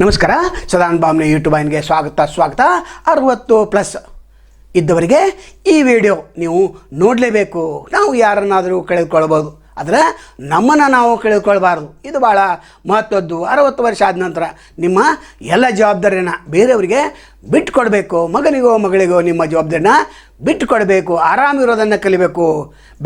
ನಮಸ್ಕಾರ. ಸದಾನ್ ಬಾಮ್ನೆ ಯೂಟ್ಯೂಬ್ ಆಯ್ನಿಗೆ ಸ್ವಾಗತ ಸ್ವಾಗತ. ಅರವತ್ತು ಪ್ಲಸ್ ಇದ್ದವರಿಗೆ ಈ ವಿಡಿಯೋ ನೀವು ನೋಡಲೇಬೇಕು. ನಾವು ಯಾರನ್ನಾದರೂ ಕಳೆದುಕೊಳ್ಬೋದು. ಆದರೆ ನಮ್ಮನ್ನು ನಾವು ಕಳೆದುಕೊಳ್ಬಾರ್ದು. ಇದು ಭಾಳ ಮಹತ್ವದ್ದು. ಅರವತ್ತು ವರ್ಷ ಆದ ನಂತರ ನಿಮ್ಮ ಎಲ್ಲ ಜವಾಬ್ದಾರಿನ ಬೇರೆಯವರಿಗೆ ಬಿಟ್ಟುಕೊಡ್ಬೇಕು ಮಗನಿಗೋ, ಮಗಳಿಗೋ ನಿಮ್ಮ ಜವಾಬ್ದಾರಿನ ಬಿಟ್ಟುಕೊಡಬೇಕು ಆರಾಮಿರೋದನ್ನು ಕಲಿಬೇಕು.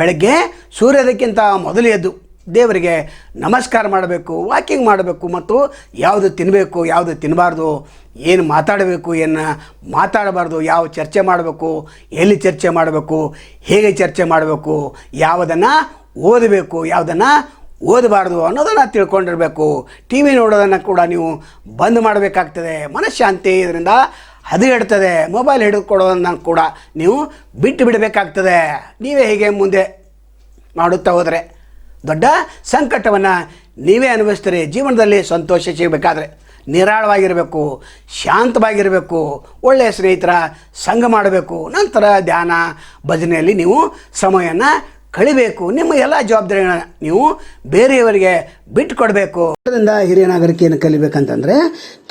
ಬೆಳಗ್ಗೆ ಸೂರ್ಯೋದಕ್ಕಿಂತ ಮೊದಲು ಎದ್ದು ದೇವರಿಗೆ ನಮಸ್ಕಾರ ಮಾಡಬೇಕು, ವಾಕಿಂಗ್ ಮಾಡಬೇಕು ಮತ್ತು ಯಾವುದು ತಿನ್ನಬೇಕು ಯಾವುದು ತಿನ್ನಬಾರ್ದು ಏನು ಮಾತಾಡಬೇಕು, ಏನು ಮಾತಾಡಬಾರ್ದು, ಯಾವ ಚರ್ಚೆ ಮಾಡಬೇಕು, ಎಲ್ಲಿ ಚರ್ಚೆ ಮಾಡಬೇಕು, ಹೇಗೆ ಚರ್ಚೆ ಮಾಡಬೇಕು, ಯಾವುದನ್ನು ಓದಬೇಕು, ಯಾವುದನ್ನು ಓದಬಾರ್ದು ಅನ್ನೋದನ್ನು ತಿಳ್ಕೊಂಡಿರಬೇಕು. ಟಿ ವಿ ನೋಡೋದನ್ನು ಕೂಡ ನೀವು ಬಂದ್ ಮಾಡಬೇಕಾಗ್ತದೆ. ಮನಃಶಾಂತಿ ಇದರಿಂದ ಹದಗೆಡ್ತದೆ. ಮೊಬೈಲ್ ಹಿಡಿದುಕೊಡೋದನ್ನು ಕೂಡ ನೀವು ಬಿಟ್ಟು ಬಿಡಬೇಕಾಗ್ತದೆ. ನೀವೇ ಹೀಗೆ ಮುಂದೆ ಮಾಡುತ್ತಾ ಹೋದರೆ. ದೊಡ್ಡ ಸಂಕಟವನ್ನು ನೀವೇ ಅನುಭವಿಸ್ತೀರಿ. ಜೀವನದಲ್ಲಿ ಸಂತೋಷ ಸಿಗಬೇಕಾದ್ರೆ ನಿರಾಳವಾಗಿರಬೇಕು, ಶಾಂತವಾಗಿರಬೇಕು ಒಳ್ಳೆಯ ಸ್ನೇಹಿತರ ಸಂಘ ಮಾಡಬೇಕು. ನಂತರ ಧ್ಯಾನ, ಭಜನೆಯಲ್ಲಿ ನೀವು ಸಮಯವನ್ನು ಕಳಿಬೇಕು. ನಿಮ್ಮ ಎಲ್ಲ ಜವಾಬ್ದಾರಿಗಳನ್ನ ನೀವು ಬೇರೆಯವರಿಗೆ ಬಿಟ್ಟು ಕೊಡಬೇಕು ಅದರಿಂದ ಹಿರಿಯ ನಾಗರಿಕೆಯನ್ನು ಕಲಿಬೇಕಂತಂದರೆ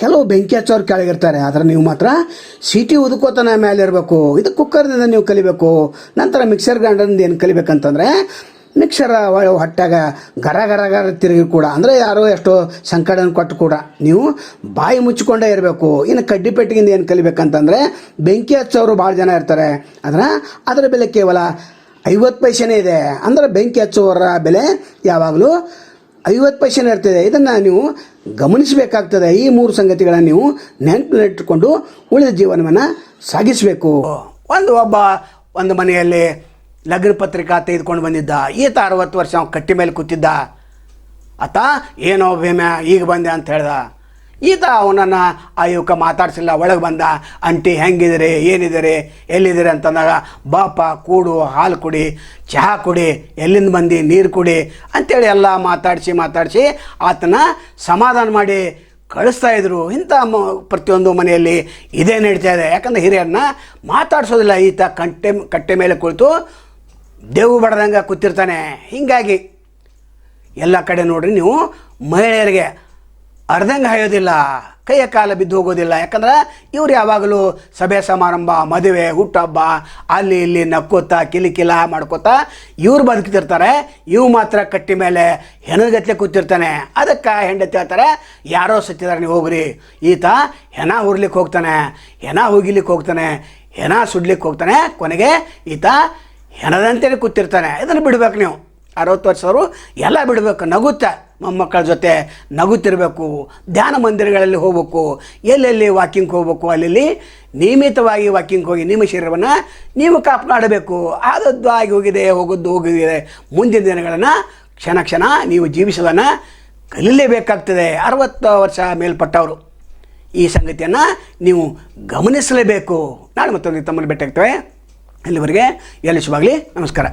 ಕೆಲವು ಬೆಂಕಿ ಹಚ್ಚೋರು ಕೆಳಗಿರ್ತಾರೆ. ಆದರೆ ನೀವು ಮಾತ್ರ ಸಿಟಿ ಉದುಕೋತನ ಮೇಲೆ ಇರಬೇಕು ಇದು ಕುಕ್ಕರ್ನಿಂದ ನೀವು ಕಲಿಬೇಕು. ನಂತರ ಮಿಕ್ಸರ್ ಗ್ರೈಂಡರ್ನಿಂದ ಏನು ಕಲಿಬೇಕಂತಂದ್ರೆ ಮಿಕ್ಸರ್ ಒಳ್ಳೆ ಹೊಟ್ಟಾಗ ಗರ ಗರ ಗರ ತಿರುಗಿ ಕೂಡ, ಅಂದರೆ ಯಾರೋ ಎಷ್ಟೋ ಸಂಕಟನ ಕೊಟ್ಟು ಕೂಡ ನೀವು ಬಾಯಿ ಮುಚ್ಚಿಕೊಂಡೇ ಇರಬೇಕು. ಇನ್ನು ಕಡ್ಡಿ ಪೆಟ್ಟಿಗಿಂದ ಏನು ಕಲಿಬೇಕಂತಂದರೆ ಬೆಂಕಿ ಹಚ್ಚೋರು ಭಾಳ ಜನ ಇರ್ತಾರೆ. ಅದರ ಅದರ ಬೆಲೆ ಕೇವಲ ಐವತ್ತು ಪೈಸೆನೇ ಇದೆ. ಅಂದರೆ ಬೆಂಕಿ ಹಚ್ಚುವವರ ಬೆಲೆ ಯಾವಾಗಲೂ ಐವತ್ತು ಪೈಸೆನೇ ಇರ್ತದೆ. ಇದನ್ನು ನೀವು ಗಮನಿಸಬೇಕಾಗ್ತದೆ. ಈ ಮೂರು ಸಂಗತಿಗಳನ್ನು ನೀವು ನೆನಪಿನಲ್ಲಿಟ್ಟುಕೊಂಡು ಉಳಿದ ಜೀವನವನ್ನು ಸಾಗಿಸಬೇಕು. ಒಂದು ಒಬ್ಬ ಒಂದು ಮನೆಯಲ್ಲಿ ಲಗ್ನ ಪತ್ರಿಕಾ ತೆಗೆದುಕೊಂಡು ಬಂದಿದ್ದ. ಈತ ಅರವತ್ತು ವರ್ಷ ಅವ್ನು ಕಟ್ಟಿ ಮೇಲೆ ಕೂತಿದ್ದ. ಆತ ಏನೋ ಭೀಮ, ಈಗ ಬಂದೆ ಅಂತ ಹೇಳ್ದ. ಈತ ಅವನನ್ನು, ಆ ಯುವಕ ಮಾತಾಡಿಸಿಲ್ಲ, ಒಳಗೆ ಬಂದ. ಅಂಟಿ ಹೆಂಗಿದ್ದೀರಿ? ಏನಿದ್ದೀರಿ? ಎಲ್ಲಿದ್ದೀರಿ? ಅಂತಂದಾಗ, ಬಾಪ, ಕೂಡು, ಹಾಲು ಕುಡಿ, ಚಹಾ ಕುಡಿ, ಎಲ್ಲಿಂದ ಬಂದು? ನೀರು ಕುಡಿ. ಅಂತೇಳಿ ಎಲ್ಲ ಮಾತಾಡಿಸಿ ಮಾತಾಡಿಸಿ ಆತನ ಸಮಾಧಾನ ಮಾಡಿ ಕಳಿಸ್ತಾ ಇದ್ರು. ಇಂಥ ಮ, ಪ್ರತಿಯೊಂದು ಮನೆಯಲ್ಲಿ ಇದೇ ನಡೀತಾ ಇದೆ. ಯಾಕಂದರೆ ಹಿರಿಯರನ್ನ ಮಾತಾಡಿಸೋದಿಲ್ಲ. ಈತ ಕಂಟೆ, ಕಟ್ಟೆ ಮೇಲೆ ಕುಳಿತು ದೇವು ಬಡ್ದಂಗೆ ಕೂತಿರ್ತಾನೆ. ಹೀಗಾಗಿ ಎಲ್ಲ ಕಡೆ ನೋಡ್ರಿ ನೀವು ಮಹಿಳೆಯರಿಗೆ ಅರ್ಧಂಗೆ ಹಾಯೋದಿಲ್ಲ, ಕೈಯ ಕಾಲ ಬಿದ್ದು ಹೋಗೋದಿಲ್ಲ. ಯಾಕಂದ್ರೆ ಇವ್ರು ಯಾವಾಗಲೂ ಸಭೆ ಸಮಾರಂಭ, ಮದುವೆ, ಹುಟ್ಟಹಬ್ಬ, ಅಲ್ಲಿ ಇಲ್ಲಿ ನಕ್ಕೋತಾ, ಕಿಲಿಕಿಲ ಮಾಡ್ಕೋತಾ ಇವ್ರು ಬದುಕ್ತಿರ್ತಾರೆ. ಇವು ಮಾತ್ರ ಕಟ್ಟಿ ಮೇಲೆ ಹೆಣಗತ್ಲೆ ಕೂತಿರ್ತಾನೆ. ಅದಕ್ಕೆ ಹೆಂಡತಿ ಹೇಳ್ತಾರೆ, ಯಾರೋ ಸತ್ತಿದ್ದಾರೆ ನೀವು ಹೋಗ್ರಿ. ಈತ ಹೆಣ ಹುರ್ಲಿಕ್ಕೆ ಹೋಗ್ತಾನೆ, ಹೆಣ ಹೋಗಿಲಿಕ್ಕೆ ಹೋಗ್ತಾನೆ, ಹೆಣ ಸುಡ್ಲಿಕ್ಕೆ ಹೋಗ್ತಾನೆ. ಕೊನೆಗೆ ಈತ ಹೆಣದಂತೆಯೇ ಕೂತಿರ್ತಾನೆ. ಇದನ್ನು ಬಿಡ್ಬೇಕು ನೀವು. ಅರವತ್ತು ವರ್ಷದವರು ಎಲ್ಲ ಬಿಡಬೇಕು. ನಗುತ್ತಾ ಮೊಮ್ಮಕ್ಕಳ ಜೊತೆ ನಗುತ್ತಿರಬೇಕು. ಧ್ಯಾನ ಮಂದಿರಗಳಲ್ಲಿ ಹೋಗ್ಬೇಕು. ಎಲ್ಲೆಲ್ಲಿ ವಾಕಿಂಗ್ ಹೋಗ್ಬೇಕು ಅಲ್ಲಿ ನಿಯಮಿತವಾಗಿ ವಾಕಿಂಗ್ ಹೋಗಿ ನಿಮ್ಮ ಶರೀರವನ್ನು ನೀವು ಕಾಪಾಡಬೇಕು. ಆದದ್ದು ಆಗಿ ಹೋಗಿದೆ ಹೋಗೋದು ಹೋಗಿದೆ. ಮುಂದಿನ ದಿನಗಳನ್ನು ಕ್ಷಣ ಕ್ಷಣ ನೀವು ಜೀವಿಸೋದನ್ನು ಕಲೀಲೇಬೇಕಾಗ್ತದೆ. ಅರವತ್ತು ವರ್ಷ ಮೇಲ್ಪಟ್ಟವರು. ಈ ಸಂಗತಿಯನ್ನು ನೀವು ಗಮನಿಸಲೇಬೇಕು. ನಾಳೆ ಮತ್ತೊಂದು ತಮ್ಮನ್ನು ಭೇಟಿ ಆಗ್ತೇವೆ ಇಲ್ಲಿವರೆಗೆ ಎಲ್ಲಿ ಶುಭಾಗಲಿ? ನಮಸ್ಕಾರ.